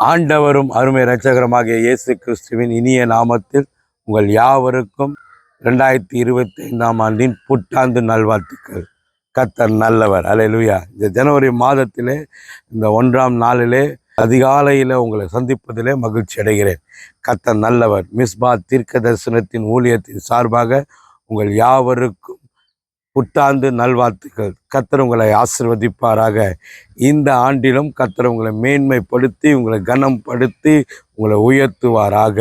ஆண்டவரும் அருமை இரட்சகரமாகிய இயேசு கிறிஸ்துவின் இனிய நாமத்தில் உங்கள் யாவருக்கும் ரெண்டாயிரத்தி இருபத்தி ஐந்தாம் ஆண்டின் புத்தாண்டு நல்வாழ்த்துக்கள். கத்தர் நல்லவர். அல்லேலூயா இந்த ஜனவரி மாதத்திலே இந்த ஒன்றாம் நாளிலே அதிகாலையில் உங்களை சந்திப்பதிலே மகிழ்ச்சி அடைகிறேன். கத்தர் நல்லவர். மிஸ்பா தீர்க்க தரிசனத்தின் ஊழியத்தின் சார்பாக உங்கள் யாவருக்கும் புத்தாண்டு நல்வாழ்த்துக்கள். கத்தர் உங்களை ஆசிர்வதிப்பாராக. இந்த ஆண்டிலும் கத்தர் உங்களை மேன்மைப்படுத்தி உங்களை கனம்படுத்தி உங்களை உயர்த்துவாராக.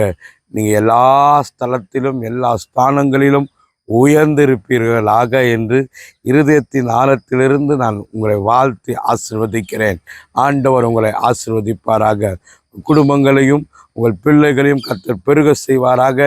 நீங்கள் எல்லா ஸ்தலத்திலும் எல்லா ஸ்தானங்களிலும் உயர்ந்திருப்பீர்களாக என்று இருதயத்தின் ஆழத்திலிருந்து நான் உங்களை வாழ்த்தி ஆசிர்வதிக்கிறேன். ஆண்டவர் உங்களை ஆசிர்வதிப்பாராக. குடும்பங்களையும் உங்கள் பிள்ளைகளையும் கத்தர் பெருக செய்வாராக.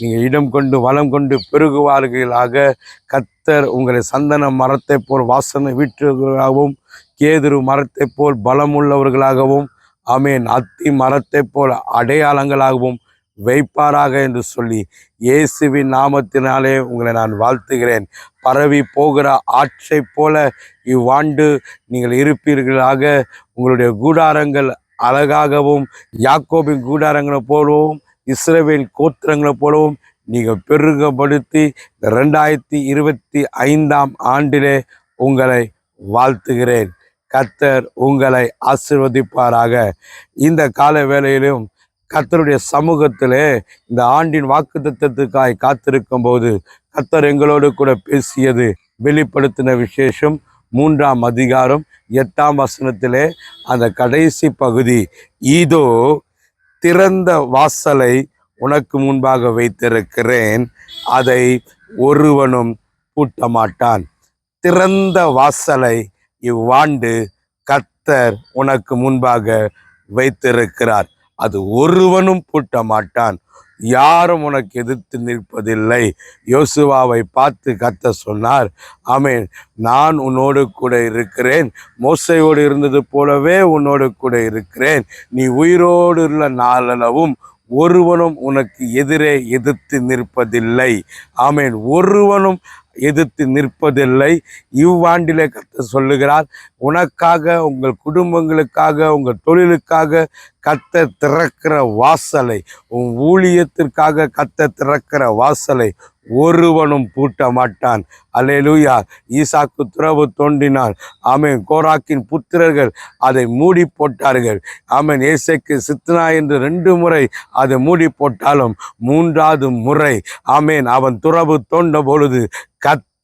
நீங்கள் இடம் கொண்டு வளம் கொண்டு பெருகுவார்களாக. கத்தர் உங்களை சந்தன மரத்தை போல் வாசனை வீட்டுகளாகவும் கேதுரு மரத்தை போல் பலமுள்ளவர்களாகவும் ஆமேன் அத்தி மரத்தை போல் அடையாளங்களாகவும் வைப்பாராக என்று சொல்லி இயேசுவின் நாமத்தினாலே உங்களை நான் வாழ்த்துகிறேன். பரவி போகிற ஆற்றை போல இவ்வாண்டு நீங்கள் இருப்பீர்களாக. உங்களுடைய கூடாரங்கள் அழகாகவும் யாக்கோபின் கூடாரங்களை போலவும் இஸ்ரேவேல் கோத்திரங்களை போலவும் நீங்கள் பெருகப்படுத்தி இந்த ரெண்டாயிரத்தி இருபத்தி ஐந்தாம் ஆண்டிலே உங்களை வாழ்த்துகிறேன். கத்தர் உங்களை ஆசிர்வதிப்பாராக. இந்த கால வேளையிலும் கத்தருடைய சமூகத்திலே இந்த ஆண்டின் வாக்கு தத்துவத்துக்காய் காத்திருக்கும் போது கத்தர் எங்களோடு கூட பேசியது வெளிப்படுத்தின விசேஷம் மூன்றாம் அதிகாரம் எட்டாம் வசனத்திலே அந்த கடைசி பகுதி. இதோ திறந்த வாசலை உனக்கு முன்பாக வைத்திருக்கிறேன். அதை ஒருவனும் பூட்ட மாட்டான் திறந்த வாசலை இவ்வாண்டு கத்தர் உனக்கு முன்பாக வைத்திருக்கிறார். அது ஒருவனும் பூட்ட மாட்டான் யாரும் உனக்கு எதிர்த்து நிற்பதில்லை. யோசுவாவை பார்த்து கத்த சொன்னார் ஆமேன். நான் உன்னோடு கூட இருக்கிறேன். மோசையோடு இருந்தது போலவே உன்னோடு கூட இருக்கிறேன். நீ உயிரோடு உள்ள நாளளவும் ஒருவனும் உனக்கு எதிரே எதிர்த்து நிற்பதில்லை. ஆமேன். ஒருவனும் எதிர்த்து நிற்பதில்லை. இவ்வாண்டிலே கத்த சொல்லுகிறார் உனக்காக உங்கள் குடும்பங்களுக்காக உங்கள் தொழிலுக்காக கத்த திறக்கிற வாசலை உன் ஊழியத்திற்காக கத்த திறக்கிற வாசலை ஒருவனும் பூட்ட மாட்டான் அல்லேலூயா. ஈசாக்கு துறவு தோண்டினான் ஆமேன். கோராக்கின் புத்திரர்கள் அதை மூடி போட்டார்கள் ஆமேன். ஏசைக்கு சித்னா என்று ரெண்டு முறை அதை மூடி போட்டாலும் மூன்றாவது முறை. ஆமேன். அவன் துறவு தோண்ட பொழுது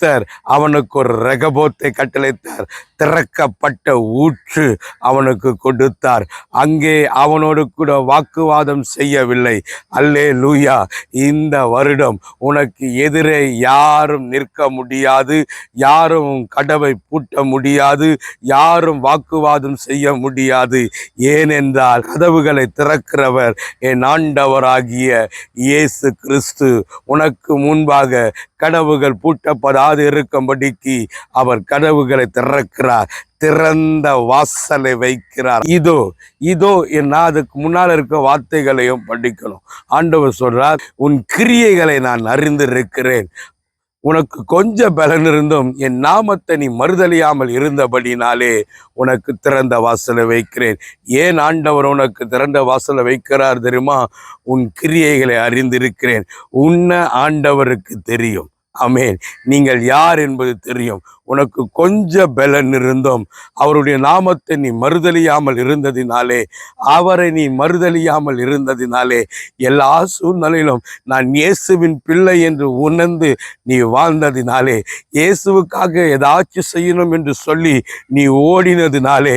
கத்தர் அவனுக்கு ஒரு ரெகபோத்தை கட்டளைத்தார் திறக்கப்பட்ட ஊற்று அவனுக்கு கொடுத்தார். அங்கே அவனோடு கூட வாக்குவாதம் செய்யவில்லை. அல்லே லூயா இந்த வருடம் உனக்கு எதிரே யாரும் நிற்க முடியாது. யாரும் கடவை பூட்ட முடியாது. யாரும் வாக்குவாதம் செய்ய முடியாது. ஏனென்றால் கதவுகளை திறக்கிறவர் என் ஆண்டவராகிய இயேசு கிறிஸ்து. உனக்கு முன்பாக கதவுகள் பூட்டப்படாது. இருக்கும்படிக்கு அவர் கதவுகளை திறக்கிறார் திறந்த வாசலை வைக்கிறார். இதோ இதோ என் அதுக்கு முன்னால் இருக்க வார்த்தைகளையும் படிக்கணும். ஆண்டவர் சொல்றார் உன் கிரியைகளை நான் அறிந்திருக்கிறேன். உனக்கு கொஞ்சம் பலன் இருந்தும் என் நாமத்தை நீ மறுதலியாமல் இருந்தபடினாலே உனக்கு திறந்த வாசலை வைக்கிறேன். ஏன் ஆண்டவர் உனக்கு திறந்த வாசலை வைக்கிறார் தெரியுமா? உன் கிரியைகளை அறிந்திருக்கிறேன். உன்னை ஆண்டவருக்கு தெரியும். அமேன் நீங்கள் யார் என்பது தெரியும். உனக்கு கொஞ்ச பலன் இருந்தும். அவருடைய நாமத்தை நீ மறுதலியாமல் இருந்ததினாலே அவரை நீ மறுதலியாமல் இருந்ததினாலே எல்லா சூழ்நிலையிலும் நான் இயேசுவின் பிள்ளை என்று உணர்ந்து நீ வாழ்ந்ததினாலே இயேசுவுக்காக ஏதாச்சும் செய்யணும் என்று சொல்லி நீ ஓடினதினாலே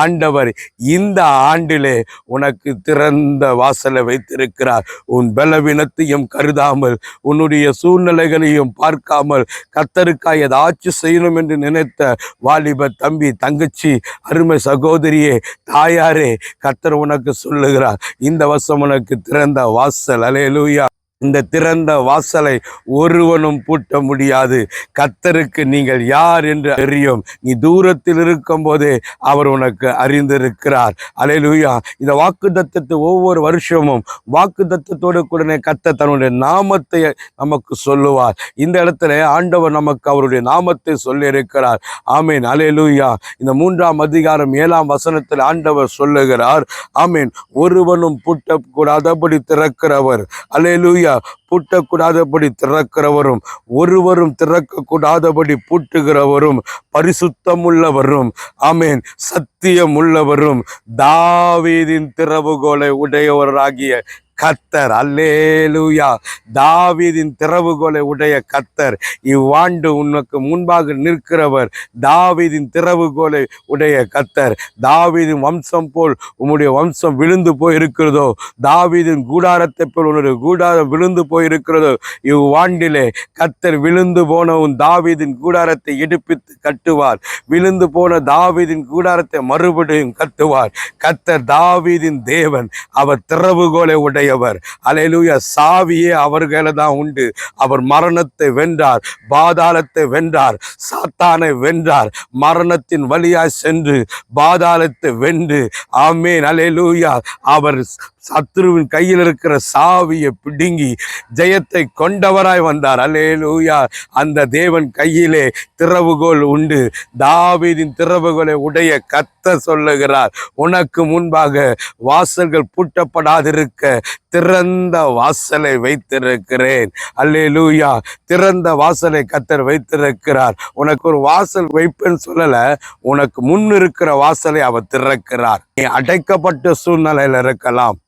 ஆண்டவர் இந்த ஆண்டிலே உனக்கு திறந்த வாசலை வைத்திருக்கிறார். உன் பலவீனத்தையும் கருதாமல் உன்னுடைய சூழ்நிலைகளையும் பார்க்காமல் கத்தருக்காய் ஏதாச்சும் செய்யணும் என்று நினைத்த வாலிப தம்பி தங்கச்சி அருமை சகோதரியே தாயாரே கத்தர் உனக்கு சொல்லுகிறார். இந்த வருஷம் உனக்கு திறந்த வாசல். அலையலூயா இந்த திறந்த வாசலை ஒருவனும் பூட்ட முடியாது. கத்தருக்கு நீங்கள் யார் என்று அறியும். நீ தூரத்தில் இருக்கும் போதே அவர் உனக்கு அறிந்திருக்கிறார். அலையலூயா இந்த வாக்கு தத்தத்தை ஒவ்வொரு வருஷமும் வாக்கு தத்தத்தோடு கூட கத்த தன்னுடைய நாமத்தை நமக்கு சொல்லுவார். இந்த இடத்துல ஆண்டவர் நமக்கு அவருடைய நாமத்தை சொல்லியிருக்கிறார். ஆமீன் அலையலூயா இந்த மூன்றாம் அதிகாரம் ஏழாம் வசனத்தில் ஆண்டவர் சொல்லுகிறார். ஆமீன் ஒருவனும் பூட்டக்கூடாதபடி திறக்கிறவர். அலையலூயா பூட்டக்கூடாதபடி திறக்கிறவரும் ஒருவரும் திறக்கக்கூடாதபடி பூட்டுகிறவரும் பரிசுத்தம் உள்ளவரும் ஆமேன் சத்தியம் உள்ளவரும் தாவீதின் திறவுகோலை உடையவராகிய கத்தர் அல்லேலுயா. தாவீதின் திறவுகோலை உடைய கத்தர் இவ்வாண்டு உனக்கு முன்பாக நிற்கிறவர். தாவீதின் திறவுகோலை உடைய கத்தர் தாவீதின் வம்சம் போல் உம்முடைய வம்சம் விழுந்து போயிருக்கிறதோ தாவீதின் கூடாரத்தை போல் உன்னுடைய கூடாரம் விழுந்து போயிருக்கிறதோ இவ்வாண்டிலே கத்தர் விழுந்து போன உன் தாவீதின் கூடாரத்தை எடுப்பித்து கட்டுவார். விழுந்து போன தாவீதின் கூடாரத்தை மறுபடியும் கட்டுவார். கத்தர் தாவீதின் தேவன் அவர் திறவுகோலை உடைய உடையவர் அலையிலூயா சாவியே அவர்கள தான் உண்டு. அவர் மரணத்தை வென்றார் பாதாளத்தை வென்றார் சாத்தானை வென்றார். மரணத்தின் வழியாய் சென்று பாதாளத்தை வென்று ஆமேன் அலையிலூயா. அவர் சத்ருவின் கையில் இருக்கிற சாவியை பிடுங்கி ஜெயத்தை கொண்டவராய் வந்தார். அல்லேலூயா அந்த தேவன் கையிலே திறவுகோல் உண்டு. தாவீதின் திறவுகோலை உடைய கத்த சொல்லுகிறார். உனக்கு முன்பாக வாசல்கள் பூட்டப்படாதிருக்க திறந்த வாசலை வைத்திருக்கிறேன். அல்லே லூயா திறந்த வாசலை கத்தர் வைத்திருக்கிறார். உனக்கு ஒரு வாசல் வைப்பேன்னு சொல்லல உனக்கு முன் இருக்கிற வாசலை அவர் திறக்கிறார். நீ அடைக்கப்பட்ட சூழ்நிலையில இருக்கலாம்.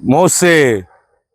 மோசே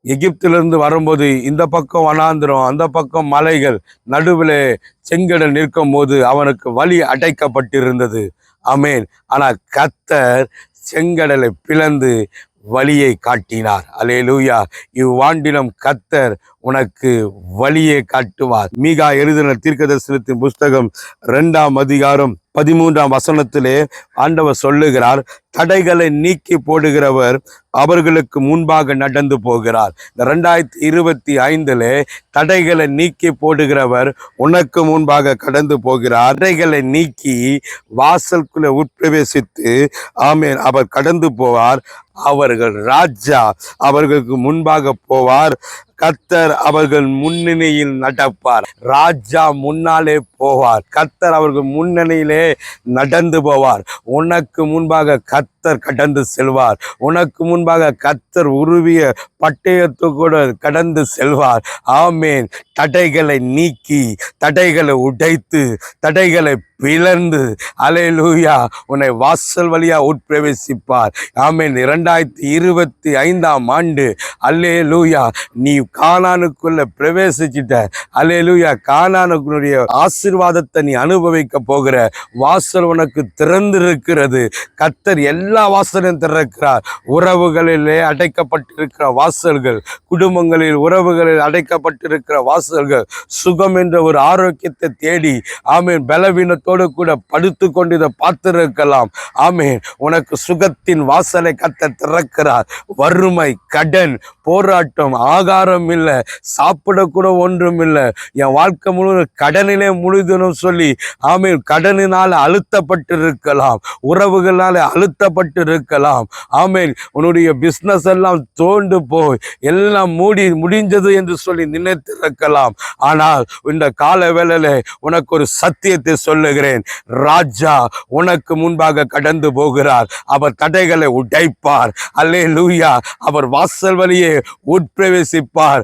எகிப்திலிருந்து வரும்போது இந்த பக்கம் வனாந்திரம் அந்த பக்கம் மலைகள் நடுவில் செங்கடல் நிற்கும் போது அவனுக்கு வழி அடைக்கப்பட்டிருந்தது. அமேன் ஆனால் கத்தர் செங்கடலை பிளந்து வழியை காட்டினார். அலே லூயா இவ்வாண்டினம் கத்தர் உனக்கு வழியை காட்டுவார். மீகா எழுதின தீர்க்கதரிசனத்தின் புஸ்தகம் இரண்டாம் அதிகாரம் பதிமூன்றாம் வசனத்திலே ஆண்டவர் சொல்லுகிறார் தடைகளை நீக்கி போடுகிறவர் அவர்களுக்கு முன்பாக நடந்து போகிறார். இந்த ரெண்டாயிரத்தி இருபத்தி ஐந்திலே தடைகளை நீக்கி போடுகிறவர் உனக்கு முன்பாக கடந்து போகிறார். தடைகளை நீக்கி வாசல்குள்ளே உட்பிரவேசித்து ஆமேன் அவர் கடந்து போவார். அவர்கள் ராஜா. அவர்களுக்கு முன்பாக போவார். கத்தர் அவர்கள் முன்னணியில் நடப்பார். ராஜா முன்னாலே போவார். கத்தர் அவர்கள் முன்னணியிலே நடந்து போவார். உனக்கு முன்பாக கத்தர் கடந்து செல்வார். உனக்கு முன்பாக கத்தர் உருவிய பட்டயத்து கூட கடந்து செல்வார். ஆமேன். தடைகளை நீக்கி தடைகளை உடைத்து தடைகளை பிளந்து. அலையலூயா உன்னை வாசல் வழியா உட்பிரவேசிப்பார். ஆமேன். இரண்டாயிரத்தி இருபத்தி ஐந்தாம் ஆண்டு. அல்லே லூயா நீ காணானுக்குள்ள பிரவேசிச்சிட்ட. அல்லே லூயா காணானுக்குடைய ஆசீர்வாதத்தை நீ அனுபவிக்க போகிற. வாசல் உனக்கு திறந்திருக்கிறது. கத்தர் எல்லா வாசலையும் திறக்கிறார். உறவுகளிலே அடைக்கப்பட்டிருக்கிற வாசல்கள் குடும்பங்களில் உறவுகளில் அடைக்கப்பட்டிருக்கிற வாசல்கள் சுகம் என்ற ஒரு ஆரோக்கியத்தை தேடி ஆமேன் பலவீனத்தை பலவீனத்தோடு கூட படுத்து கொண்டு இதை பார்த்திருக்கலாம். ஆமேன். உனக்கு சுகத்தின் வாசலை கத்த திறக்கிறார். வறுமை கடன் போராட்டம் ஆகாரம் இல்லை. சாப்பிடக்கூட ஒன்றும் இல்லை. என் வாழ்க்கை முழுவதும் கடனிலே முழுதுனும் சொல்லி ஆமேன் கடனினால் அழுத்தப்பட்டிருக்கலாம். உறவுகளால் அழுத்தப்பட்டிருக்கலாம். ஆமேன். உன்னுடைய பிஸ்னஸ் எல்லாம் தோண்டு போய் எல்லாம் மூடி முடிஞ்சது என்று சொல்லி நினைத்திருக்கலாம். ஆனால் இந்த கால வேளையில உனக்கு ஒரு சத்தியத்தை சொல்லுகிறேன் ராஜா உனக்கு முன்பாக கடந்து போகிறார். அவர் தடைகளை உடைப்பார். அல்லே லூயா அவர் வாசல் வழியே உட்பிரவேசிப்பார்.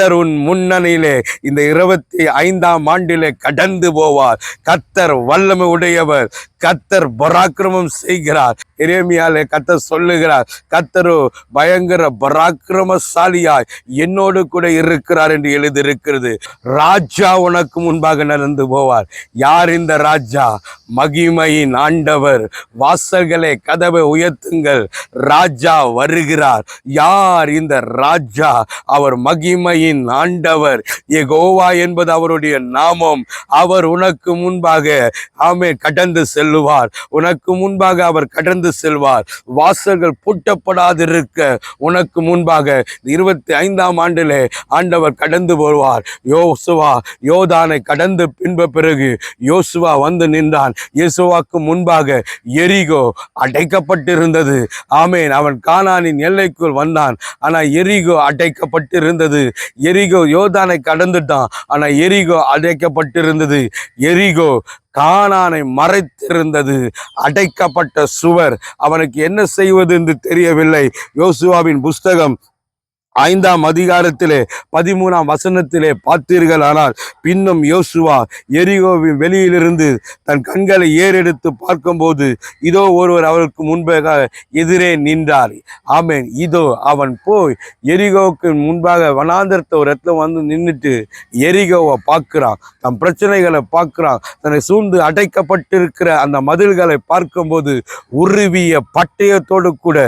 கத்தர் உன் முன்னணியிலே இந்த இருபத்தி ஐந்தாம் ஆண்டிலே கடந்து போவார். கத்தர் வல்லமை உடையவர். கத்தர் பராக்கிரமம் செய்கிறார். இறைமையாலே கத்தர் சொல்லுகிறார் கத்தரு பயங்கர பராக்கிரமசாலியாய் என்னோடு கூட இருக்கிறார் என்று எழுதியிருக்கிறது. ராஜா உனக்கு முன்பாக நடந்து போவார். யார் இந்த ராஜா? மகிமையின் ஆண்டவர். வாசல்களை கதவை உயர்த்துங்கள். ராஜா வருகிறார். யார் இந்த ராஜா? அவர் மகிமையின் சேனைகளின் ஆண்டவர். எகோவா என்பது அவருடைய நாமம். அவர் உனக்கு முன்பாக ஆமே கடந்து செல்லுவார். உனக்கு முன்பாக அவர் கடந்து செல்வார். வாசல்கள் பூட்டப்படாதிருக்க உனக்கு முன்பாக இருபத்தி ஐந்தாம் ஆண்டிலே ஆண்டவர் கடந்து வருவார். யோசுவா யோதானை கடந்து பின்ப பிறகு யோசுவா வந்து நின்றான். யேசுவாக்கு முன்பாக எரிகோ அடைக்கப்பட்டிருந்தது. ஆமேன். அவன் கானானின் எல்லைக்குள் வந்தான். ஆனால் எரிகோ அடைக்கப்பட்டிருந்தது. எரிகோ யோதானை கடந்துட்டான். ஆனா எரிகோ அடைக்கப்பட்டிருந்தது. எரிகோ கானானை மறைத்திருந்தது. அடைக்கப்பட்ட சுவர். அவனுக்கு என்ன செய்வது என்று தெரியவில்லை. யோசுவாவின் புஸ்தகம் ஐந்தாம் அதிகாரத்திலே பதிமூணாம் வசனத்திலே பார்த்தீர்கள் ஆனால் பின்னும் யோசுவா எரிகோவின் வெளியிலிருந்து தன் கண்களை ஏறெடுத்து பார்க்கும்போது இதோ ஒருவர் அவருக்கு முன்பாக எதிரே நின்றார். ஆமேன். இதோ அவன் போய் எரிகோவுக்கு முன்பாக வனாந்தரத்தை ஒரு இடத்துல வந்து நின்றுட்டு எரிகோவை பார்க்கிறான். தன் பிரச்சனைகளை பார்க்கிறான். தன்னை சூழ்ந்து அடைக்கப்பட்டிருக்கிற அந்த மதில்களை பார்க்கும்போது உருவிய பட்டயத்தோடு கூட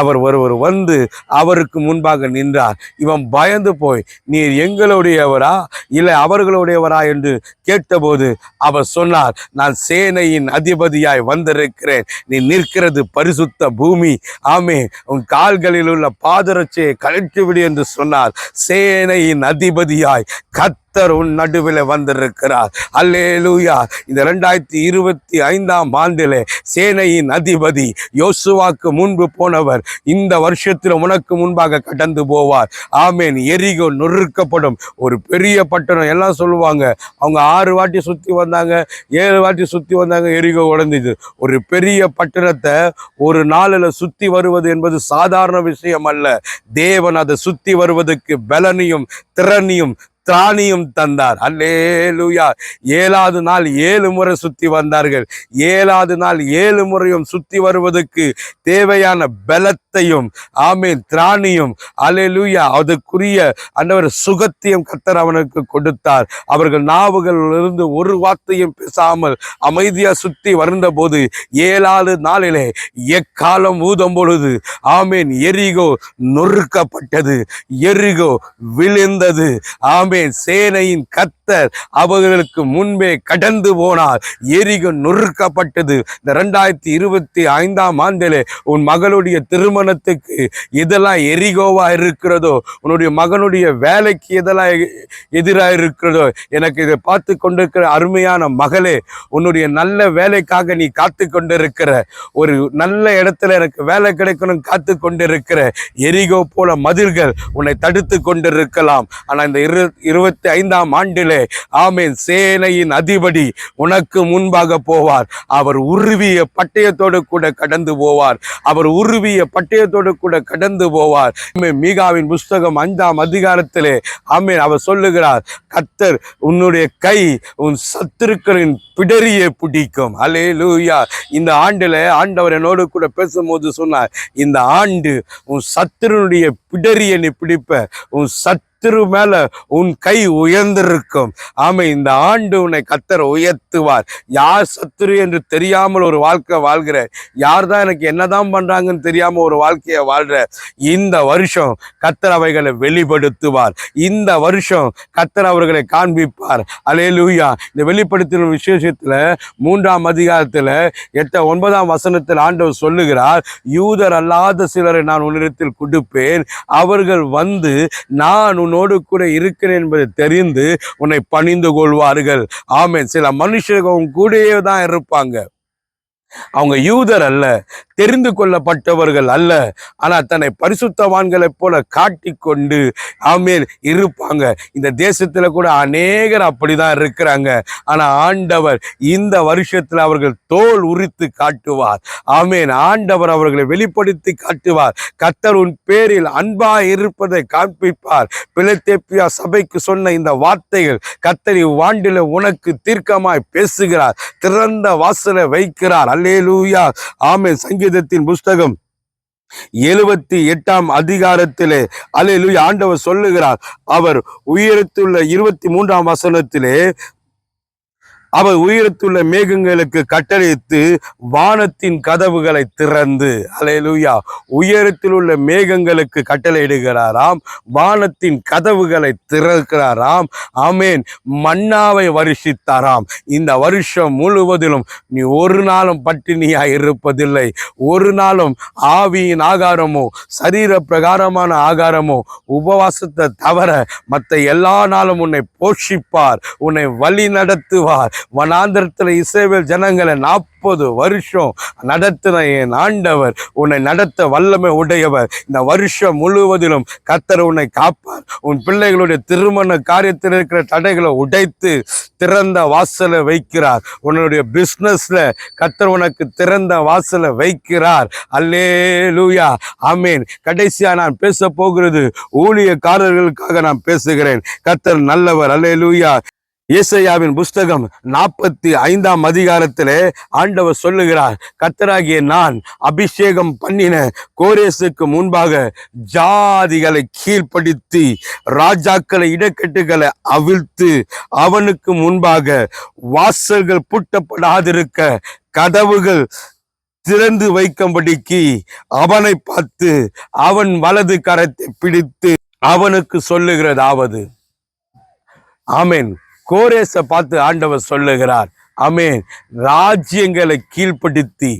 அவர் ஒருவர் வந்து அவருக்கு முன்பாக என்றார் இவன் பயந்து போய் நீர் எங்களுடையவரா? இல்லை அவர்களுடையவரா? என்று கேட்டபோது அவர் சொன்னார் நான் சேனையின் அதிபதியாய் வந்திருக்கிறேன். நீ நிற்கிறது பரிசுத்த பூமி. ஆமே உன் கால்களில் உள்ள பாதரட்சியை கழற்றிவிடு என்று சொன்னார். சேனையின் அதிபதியாய் கத் கத்தர் உன் நடுவில் வந்திருக்கிறார். அல்லேலூயா. இந்த ரெண்டாயிரத்தி இருபத்தி ஐந்தாம் ஆண்டிலே சேனையின் அதிபதி யோசுவாக்கு முன்பு போனவர் இந்த வருஷத்தில் உனக்கு முன்பாக கடந்து போவார். ஆமேன். எரிகோ நொறுக்கப்படும். ஒரு பெரிய பட்டணம் எல்லாம் சொல்லுவாங்க. அவங்க ஆறு வாட்டி சுற்றி வந்தாங்க ஏழு வாட்டி சுற்றி வந்தாங்க எரிகோ உடஞ்சிது. ஒரு பெரிய பட்டணத்தை ஒரு நாளில் சுற்றி வருவது என்பது சாதாரண விஷயம் அல்ல. தேவன் அதை சுற்றி வருவதற்கு பலனையும் திறனையும் திராணியும் தந்தார். அல்லேலுயா. ஏழாவது நாள் ஏழு முறை சுத்தி வந்தார்கள். ஏழாவது நாள் ஏழு முறையும் சுத்தி வருவதற்கு தேவையான பலத்தையும் ஆமீன் திராணியும் அலேலுயா அதுக்குரிய அந்தவர் சுகத்தையும் கத்தர் அவனுக்கு கொடுத்தார். அவர்கள் நாவுகளிலிருந்து ஒரு வார்த்தையும் பேசாமல் அமைதியா சுத்தி வருந்த போது ஏழாவது நாளிலே எக்காலம் ஊதும் பொழுது ஆமீன் எரிகோ நொறுக்கப்பட்டது எரிகோ விழுந்தது ஆமேன். சேனையின் கத்தர் அவர்களுக்கு முன்பே கடந்து போனார். எரிகோ நொறுக்கப்பட்டது. இந்த ரெண்டாயிரத்தி இருபத்தி ஐந்தாம் ஆண்டிலே உன் மகளுடைய திருமணத்துக்கு இதெல்லாம் எரிகோவா இருக்கிறதோ உன்னுடைய மகனுடைய வேலைக்கு இதெல்லாம் எதிராக இருக்கிறதோ எனக்கு இதை பார்த்து கொண்டிருக்கிற அருமையான மகளே உன்னுடைய நல்ல வேலைக்காக நீ காத்து கொண்டிருக்கிற. ஒரு நல்ல இடத்துல எனக்கு வேலை கிடைக்கணும் காத்து கொண்டிருக்கிற. எரிகோ போல மதில்கள் உன்னை தடுத்து கொண்டிருக்கலாம். ஆனால் இந்த இரு இருபத்தி ஐந்தாம் ஆண்டிலே ஆமேன் சேனையின் அதிபதி உனக்கு முன்பாக போவார். அவர் உருவிய பட்டயத்தோடு கூட கடந்து போவார். அவர் உருவிய பட்டயத்தோடு கூட கடந்து போவார். மீகாவின் புஸ்தகம் ஐந்தாம் அதிகாரத்திலே ஆமேன். அவர் சொல்லுகிறார் கத்தர் உன்னுடைய கை உன் சத்துருக்களின் பிடரியை பிடிக்கும். அலே லூயா இந்த ஆண்டில் ஆண்டவர் என்னோடு கூட பேசும்போது சொன்னார் இந்த ஆண்டு உன் சத்துருனுடைய பிடரியை நீ பிடிப்ப. உன் சத்துரு மேல உன் கை உயர்ந்திருக்கும். ஆமை இந்த ஆண்டு உன்னை கத்தர் உயர்த்துவார். யார் சத்துரு என்று தெரியாமல் ஒரு வாழ்க்கை வாழ்கிற யார் தான் எனக்கு என்னதான் பண்றாங்கன்னு தெரியாம ஒரு வாழ்க்கையை வாழ்ற இந்த வருஷம் கத்தர் அவைகளை வெளிப்படுத்துவார். இந்த வருஷம் கத்தர் அவர்களை காண்பிப்பார். அலே லூயா இந்த வெளிப்படுத்தின விசேஷத்துல மூன்றாம் அதிகாரத்துல எட்ட ஒன்பதாம் வசனத்தில் ஆண்டவர் சொல்லுகிறார் யூதர் அல்லாத சிலரை நான் உன்னிடத்தில் கொடுப்பேன். அவர்கள் வந்து நான் உன்னோடு கூட இருக்கிறேன் என்பதை தெரிந்து உன்னை பணிந்து கொள்வார்கள். ஆமேன். சில மனுஷர்கள் உன் கூடயே தான் இருப்பாங்க. அவங்க யூதர் அல்ல தெரிந்து கொள்ளப்பட்டவர்கள் அல்ல. ஆனால் தன்னை பரிசுத்தவான்களைப் போல காட்டிக்கொண்டு ஆமேன் இருப்பாங்க. இந்த தேசத்தில் கூட அநேகர் அப்படிதான் இருக்கிறாங்க. ஆனால் ஆண்டவர் இந்த வருஷத்துல அவர்கள் தோல் உரித்து காட்டுவார். ஆமேன் ஆண்டவர் அவர்களை வெளிப்படுத்தி காட்டுவார். கத்தர் உன் பேரில் அன்பா இருப்பதை காண்பிப்பார். பிளத்தேப்பியா சபைக்கு சொன்ன இந்த வார்த்தைகள் கத்தர் இவ்வாண்டில் உனக்கு தீர்க்கமாய் பேசுகிறார் திறந்த வாசலை வைக்கிறார் அல்லேலூயா ஆமே சங்கீதத்தின் புஸ்தகம் எழுபத்தி எட்டாம் அதிகாரத்திலே. அல்லேலூயா ஆண்டவர் சொல்லுகிறார். அவர் உயரத்துள்ள இருபத்தி மூன்றாம் வசனத்திலே அவர் உயரத்துள்ள மேகங்களுக்கு கட்டளையிட்டு வானத்தின் கதவுகளை திறந்து அலையலூயா உயரத்தில் உள்ள மேகங்களுக்கு கட்டளையிடுகிறாராம் வானத்தின் கதவுகளை திறக்கிறாராம் ஆமேன். மன்னாவை வருஷித்தாராம். இந்த வருஷம் முழுவதிலும் நீ ஒரு நாளும் பட்டினியா இருப்பதில்லை. ஒரு நாளும் ஆவியின் ஆகாரமோ சரீர பிரகாரமான ஆகாரமோ உபவாசத்தை தவிர மற்ற எல்லா நாளும் உன்னை போஷிப்பார் உன்னை வழி நடத்துவார் வனாந்திரத்தில் இஸ்ரவேல் ஜனங்களை நாற்பது வருஷம் நடத்தின என் ஆண்டவர். உன்னை நடத்த வல்லமை உடையவர். இந்த வருஷம் முழுவதிலும் கத்தர் உன்னை காப்பார். உன் பிள்ளைகளுடைய திருமண காரியத்தில் இருக்கிற தடைகளை உடைத்து திறந்த வாசலை வைக்கிறார். உன்னுடைய பிஸ்னஸில் கத்தர் உனக்கு திறந்த வாசலை வைக்கிறார். அல்லே லூயா அமீன் கடைசியா நான் பேச போகிறது ஊழியக்காரர்களுக்காக நான் பேசுகிறேன். கத்தர் நல்லவர். அல்லே லூயா ஏசையாவின் புஸ்தகம் நாற்பத்தி ஐந்தாம் அதிகாரத்திலே ஆண்டவர் சொல்லுகிறார் கத்தராகிய நான் அபிஷேகம் பண்ணின கோரேசுக்கு முன்பாக ஜாதிகளை கீழ்ப்படுத்தி ராஜாக்களை இடக்கட்டுகளை அவிழ்த்து அவனுக்கு முன்பாக வாசல்கள் பூட்டப்படாதிருக்க கதவுகள் திறந்து வைக்கும்படிக்கு அவனை பார்த்து அவன் வலது கரத்தை பிடித்து அவனுக்கு சொல்லுகிறதாவது. ஆமேன். கோரேசை பார்த்து ஆண்டவர் சொல்லுகிறார் அமேன் ராஜ்யங்களை கீழ்ப்படுத்தி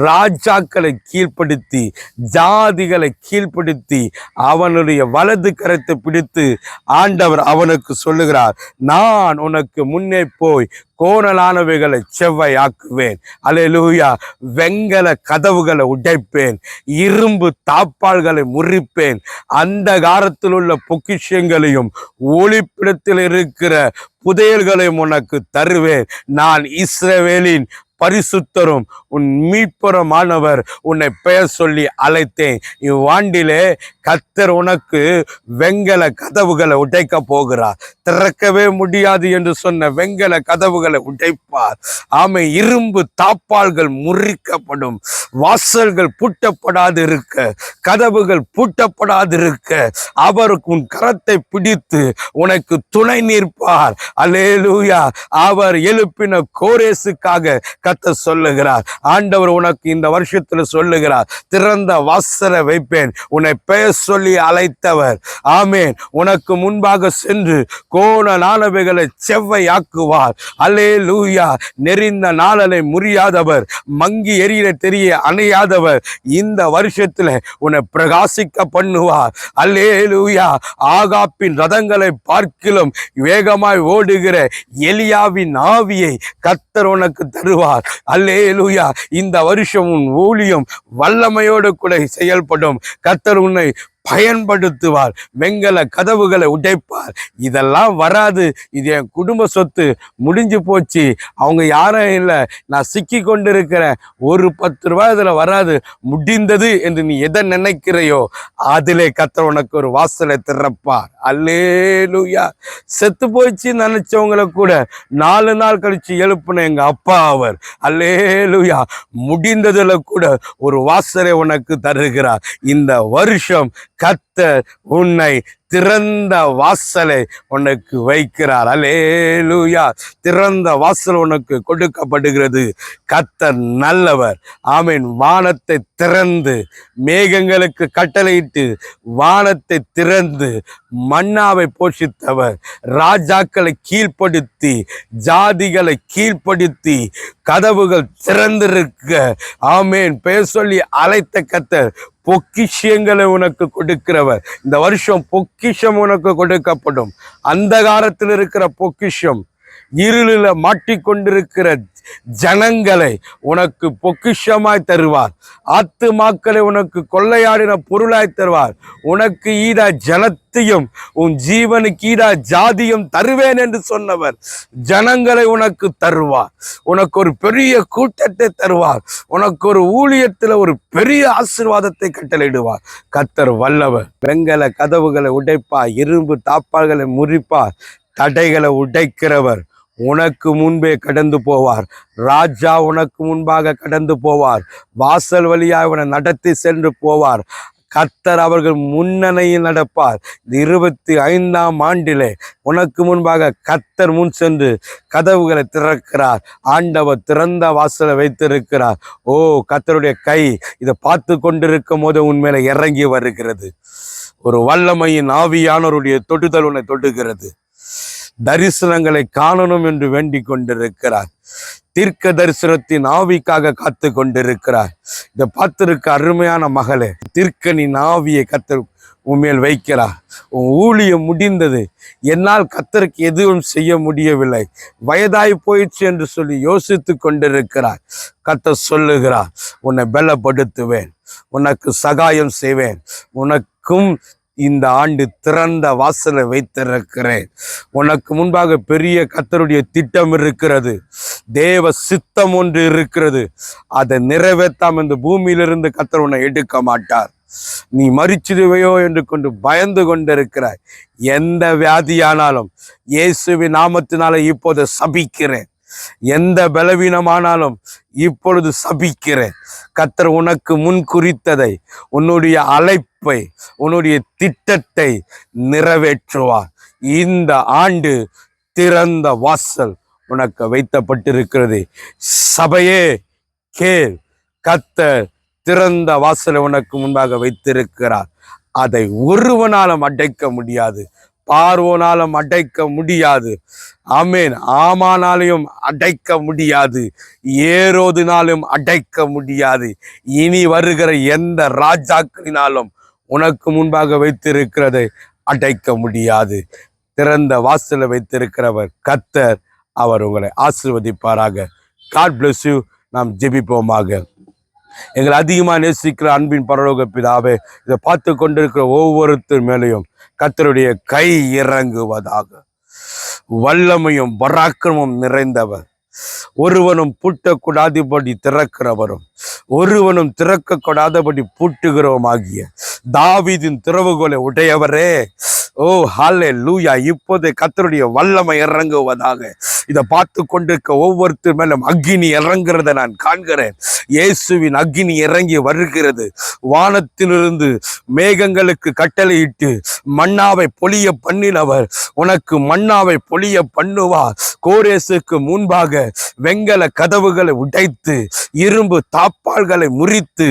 ராஜாக்களை கீழ்ப்படுத்தி ஜாதிகளை கீழ்ப்படுத்தி அவனுடைய வலது கரத்தை பிடித்து ஆண்டவர் அவனுக்கு சொல்லுகிறார் நான் உனக்கு முன்னே போய் கோணலானவைகளை செவ்வையாக்குவேன். அலையலூயா வெங்கல கதவுகளை உடைப்பேன். இரும்பு தாப்பாள்களை முறிப்பேன். அந்த காலத்தில் உள்ள பொக்கிஷங்களையும் ஒளிப்பிடத்தில் இருக்கிற புதையல்களையும் உனக்கு தருவேன். நான் இஸ்ரவேலின் பரிசுத்தரும். உன் மீட்புறமானவர் உன்னை பெயர் சொல்லி அழைத்தேன். இவ்வாண்டிலே கத்தர் உனக்கு வெங்கல கதவுகளை உடைக்க போகிறார். திறக்கவே முடியாது என்று சொன்ன வெங்கல கதவுகளை உடைப்பார். ஆமை இரும்பு தாப்பால்கள் முறிக்கப்படும். வாசல்கள் பூட்டப்படாது இருக்க கதவுகள் பூட்டப்படாது இருக்க அவருக்கு உன் கரத்தை பிடித்து உனக்கு துணை நிற்பார். அலேலூயா அவர் எழுப்பின கோரேசுக்காக கத்த சொல்லுகிறார். ஆண்டவர் உனக்கு இந்த வருஷத்துல சொல்லுகிறார். திறந்த வாசலை வைப்பேன். உன்னை பெயர் சொல்லி அழைத்தவர். ஆமேன். உனக்கு முன்பாக சென்று கோண நாளவைகளை செவ்வையாக்குவார். அல்லே லூயா நெறிந்த நாளலை முறியாதவர். மங்கி எரியிற தெரிய அணையாதவர். இந்த வருஷத்துல உன்னை பிரகாசிக்க பண்ணுவார். அல்லே லூயா ஆகாப்பின் ரதங்களை பார்க்கிலும் வேகமாய் ஓடுகிற எலியாவின் ஆவியை கத்தர் உனக்கு தருவார். அல்லே லூயா இந்த வருஷம் உன் ஊழியம் வல்லமையோடு கூட செயல்படும். கத்தர் உன்னை பயன்படுத்துவார். வெங்கல கதவுகளை உடைப்பார். இதெல்லாம் வராது. இது என் குடும்ப சொத்து. முடிஞ்சு போச்சு. அவங்க யாரும் இல்லை. நான் சிக்கி கொண்டிருக்கிறேன். ஒரு பத்து ரூபாய் இதில் வராது. முடிந்தது என்று நீ எதை நினைக்கிறையோ அதிலே கத்த உனக்கு ஒரு வாசலை திறப்பார். அல்லேலூயா. செத்து போச்சு நினைச்சவங்களை கூட நாலு நாள் கழிச்சு எழுப்புன எங்க அப்பா அவர். அல்லேலூயா. முடிந்ததுல கூட ஒரு வாசலை உனக்கு தருகிறார். இந்த வருஷம் கத்தர் உன்னை திறந்த வாசலை உனக்கு வைக்கிறார். அலேலுயா திறந்த வாசல் உனக்கு கொடுக்கப்படுகிறது. கத்தர் நல்லவர். ஆமீன். வானத்தை திறந்து மேகங்களுக்கு கட்டளையிட்டு வானத்தை திறந்து மன்னாவை போஷித்தவர். ராஜாக்களை கீழ்ப்படுத்தி ஜாதிகளை கீழ்ப்படுத்தி கதவுகள் திறந்திருக்க. ஆமேன். பெயர் சொல்லி அழைத்த கத்தர் பொக்கிஷங்களை உனக்கு கொடுக்கிறவர். இந்த வருஷம் பொக்கிஷம் உனக்கு கொடுக்கப்படும். அந்த காலத்தில் இருக்கிற பொக்கிஷம் இருளில் மாட்டிக்கொண்டிருக்கிற ஜனங்களை உனக்கு பொக்கிஷமாய் தருவார். ஆத்துமாக்களை உனக்கு கொள்ளையாடின பொருளாய் தருவார். உனக்கு ஈடா ஜனத்தையும் உன் ஜீவனுக்கு ஈடா ஜாதியும் தருவேன் என்று சொன்னவர் ஜனங்களை உனக்கு தருவார். உனக்கு ஒரு பெரிய கூட்டத்தை தருவார். உனக்கு ஒரு ஊழியத்தில் ஒரு பெரிய ஆசீர்வாதத்தை கட்டளையிடுவார். கத்தர் வல்லவர். வெங்கல கதவுகளை உடைப்பார். இரும்பு தாப்பால்களை முறிப்பார். தடைகளை உடைக்கிறவர். உனக்கு முன்பே கடந்து போவார். ராஜா உனக்கு முன்பாக கடந்து போவார். வாசல் வழியாக உன்னை நடத்தி சென்று போவார். கர்த்தர் அவர்கள் முன்னணியில் நடப்பார். இந்த இருபத்தி ஐந்தாம் ஆண்டிலே உனக்கு முன்பாக கத்தர் முன் சென்று கதவுகளை திறக்கிறார். ஆண்டவர் திறந்த வாசலை வைத்திருக்கிறார். ஓ கத்தருடைய கை இதை பார்த்து கொண்டிருக்கும் போது உண்மையில இறங்கி வருகிறது. ஒரு வல்லமையின் ஆவியானவருடைய தொட்டுதல் உன்னை தொட்டுகிறது தரிசனங்களை காணணும் என்று வேண்டிக் கொண்டிருக்கிறார். தீர்க்க தரிசனத்தின் ஆவிக்காக காத்து கொண்டிருக்கிறார். இதை பார்த்திருக்க அருமையான மகளே தீர்க்கனின் ஆவியை கத்தர் உண்மையில் வைக்கிறார். உன் ஊழியம் முடிந்தது. என்னால் கத்தருக்கு எதுவும் செய்ய முடியவில்லை. வயதாய் போயிடுச்சு என்று சொல்லி யோசித்து கொண்டிருக்கிறார். கத்தர் சொல்லுகிறார் உன்னை பலப்படுத்துவேன். உனக்கு சகாயம் செய்வேன். உனக்கும் இந்த ஆண்டு திறந்த வாசலை வைத்திருக்கிறேன். உனக்கு முன்பாக பெரிய கத்தருடைய திட்டம் இருக்கிறது. தேவ சித்தம் ஒன்று இருக்கிறது. அதை நிறைவேற்றாம இந்த பூமியிலிருந்து கத்தர் உன்னை எடுக்க மாட்டார். நீ மறிச்சிடுவையோ என்று கொண்டு பயந்து கொண்டிருக்கிறாய். எந்த வியாதியானாலும் இயேசுவின் நாமத்தினால இப்போது சபிக்கிறேன். எந்த பலவீனமானாலும் இப்பொழுது சபிக்கிறேன். கத்தர் உனக்கு முன் குறித்ததை உன்னுடைய அழைப்பு உன்னுடைய திட்டத்தை நிறைவேற்றுவார். இந்த ஆண்டு திறந்த வாசல் உனக்கு வைத்தப்பட்டிருக்கிறது. சபையே கேள். கத்த திறந்த வாசலை உனக்கு முன்பாக வைத்திருக்கிறார். அதை ஒருவனாலும் அடைக்க முடியாது. பார்வோனாலும் அடைக்க முடியாது. அமேன் ஆமானாலையும் அடைக்க முடியாது. ஏரோதினாலும் அடைக்க முடியாது. இனி வருகிற எந்த ராஜாக்களினாலும் உனக்கு முன்பாக வைத்திருக்கிறதை அடைக்க முடியாது. திறந்த வாசலை வைத்திருக்கிறவர் கத்தர் அவர் உங்களை ஆசிர்வதிப்பாராக. காட் பிளஸ் யூ நாம் ஜெபிப்போமாக. எங்களை அதிகமாக நேசிக்கிற அன்பின் பரலோக பிதாவே இதை பார்த்து கொண்டிருக்கிற ஒவ்வொருத்தர் மேலேயும் கத்தருடைய கை இறங்குவதாக. வல்லமையும் பராக்கிரமும் நிறைந்தவர். ஒருவனும் பூட்டக்கூடாதபடி திறக்கிறவரும். ஒருவனும் திறக்கக்கூடாதபடி பூட்டுகிறவரும் ஆகிய தாவிதின் திறவுகோலை உடையவரே. ஓ ஹாலே லூயா இப்போது கத்தருடைய வல்லமை இறங்குவதாக. இதை பார்த்து கொண்டிருக்க ஒவ்வொருத்தர் மேலும் அக்கினி இறங்குறதை நான் காண்கிறேன். இயேசுவின் அக்கினி இறங்கி வருகிறது. வானத்திலிருந்து மேகங்களுக்கு கட்டளையிட்டு மன்னாவை பொழிய பண்ணினவர். உனக்கு மன்னாவை பொழிய பண்ணுவார் கோரேசுக்கு முன்பாக வெங்கல கதவுகளை உடைத்து இரும்பு தாப்பால்களை முறித்து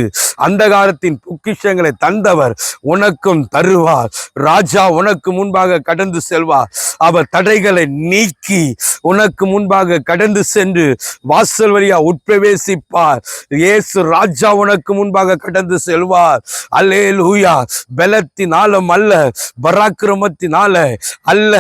அந்தகாரத்தின் பொக்கிஷங்களை தந்தவர் உனக்கும் தருவார். ராஜா உனக்கு முன்பாக கடந்து செல்வார் அவர் தடைகளை நீக்கி உனக்கு முன்பாக கடந்து சென்று வாசல் வழியா உட்பிரவேசிப்பார். இயேசு ராஜா உனக்கு முன்பாக கடந்து செல்வார். அல்லே லூயா பலத்தினாலும் அல்ல பராக்கிரமத்தினால அல்ல.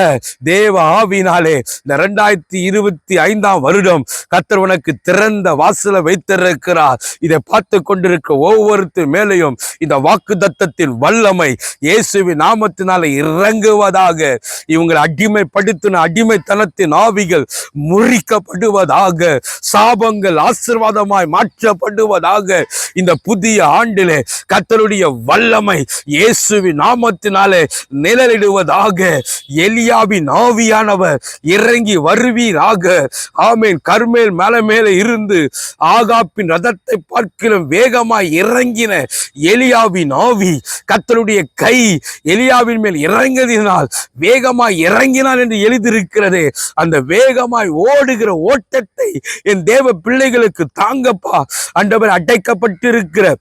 தேவ ஆவினாலே இந்த ரெண்டாயிரத்தி இருபத்தி ஐந்தாம் வருடம் கத்தர் உனக்கு திறந்த வாசலை வைத்திருக்கிறார். இதை பார்த்து கொண்டிருக்க ஒவ்வொருத்தர் மேலையும் இந்த வாக்கு தத்தத்தின் வல்லமை இயேசுவின் நாமத்தினால இறங்குவதாக இவங்களை அடிமைப்படுத்தின அடிமைத்தனத்தின் ஆவிகள் முறிக்கப்படுவதாக சாபங்கள் ஆசிர்வாதமாய் மாற்றப்படுவதாக இந்த புதிய ஆண்டிலே கத்தருடைய வல்லமை இயேசுவின் நாமத்தினாலே நிழலிடுவதாக எலியாவின் ஆவியானவர் இறங்கி வருவீராக. ஆமேன். கர்மேல் மேல மேலே இருந்து ஆகாப்பின் ரதத்தை பார்க்கிலும் வேகமாய் இறங்கின எலியாவின் ஆவி கத்தருடைய கை எலியாவின் மேல் இறங்கியதினால் வேகமாய் இறங்கினான் என்று எழுதியிருக்கிறது. அந்த வேகமாய் ஓடுகிற ஓட்டத்தை என் தேவ பிள்ளைகளுக்கு தாங்கப்பா. அண்டவர் அடைக்கப்பட்டிருக்கிற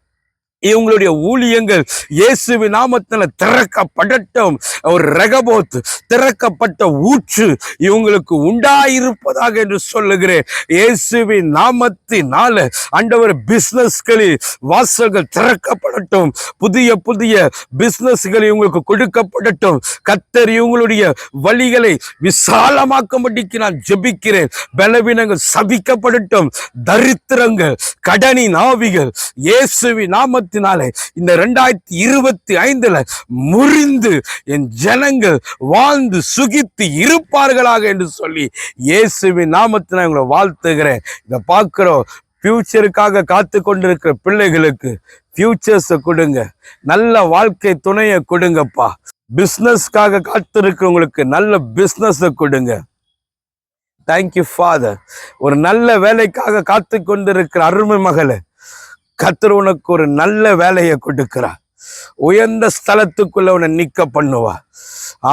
இவங்களுடைய ஊழியங்கள் இயேசுவி நாமத்தில் திறக்கப்படட்டும். ஒரு ரகபோத் திறக்கப்பட்ட ஊற்று இவங்களுக்கு உண்டாயிருப்பதாக என்று சொல்லுகிறேன். இயேசுவி நாமத்தினால அண்டவர் பிசினஸ்களில் வாசல்கள் திறக்கப்படட்டும். புதிய புதிய பிஸ்னஸ்கள் இவங்களுக்கு கொடுக்கப்படட்டும். கத்தர் இவங்களுடைய வழிகளை விசாலமாக்கும்படிக்கு நான் ஜெபிக்கிறேன். பலவீனங்கள் சபிக்கப்படட்டும். தரித்திரங்கள் கடனின் ஆவிகள் இயேசுவின் நாமத்தினாலே இந்த ரெண்டாயிரத்தி இருபத்தி ஐந்துல முறிந்து என் ஜனங்கள் வாழ்ந்து சுகித்து இருப்பார்களாக என்று சொல்லி இயேசுவின் நாமத்தினால் உங்களை வாழ்த்துகிறேன். இதை பார்க்குறோம். ஃபியூச்சருக்காக காத்து கொண்டிருக்கிற பிள்ளைகளுக்கு ஃபியூச்சர்ஸை கொடுங்க. நல்ல வாழ்க்கை துணையை கொடுங்கப்பா. பிஸ்னஸ்க்காக காத்திருக்கிறவங்களுக்கு நல்ல பிஸ்னஸை கொடுங்க. தேங்க்யூ ஃபாதர் ஒரு நல்ல வேலைக்காக காத்து கொண்டிருக்கிற அருமை மகளை கத்தர் உனக்கு ஒரு நல்ல வேலையை கொடுக்கிறார். உயர்ந்த ஸ்தலத்துக்குள்ள உன்னை நிக்க பண்ணுவா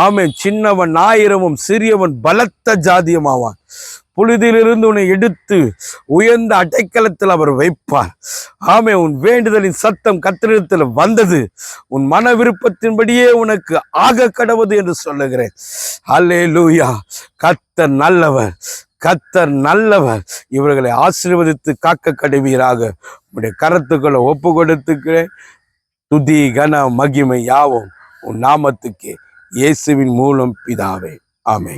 ஆமே சின்னவன் ஆயிரமும் சிறியவன் பலத்த ஜாதியமாவான். புழுதியிலிருந்து உன்னை எடுத்து உயர்ந்த அடைக்கலத்தில் அவர் வைப்பார். ஆமே உன் வேண்டுதலின் சத்தம் கத்திரத்தில் வந்தது. உன் மன விருப்பத்தின்படியே உனக்கு ஆக கடவுது என்று சொல்லுகிறேன். அல்லே லூயா கத்த நல்லவர். கத்தர் நல்லவர். இவர்களை ஆசீர்வதித்து காக்க கடுவீராக. உடைய கருத்துக்களை ஒப்பு கொடுத்துக்கிறேன் துதி கன மகிமை யாவும் உன் நாமத்துக்கு இயேசுவின் மூலம் பிதாவே. ஆமை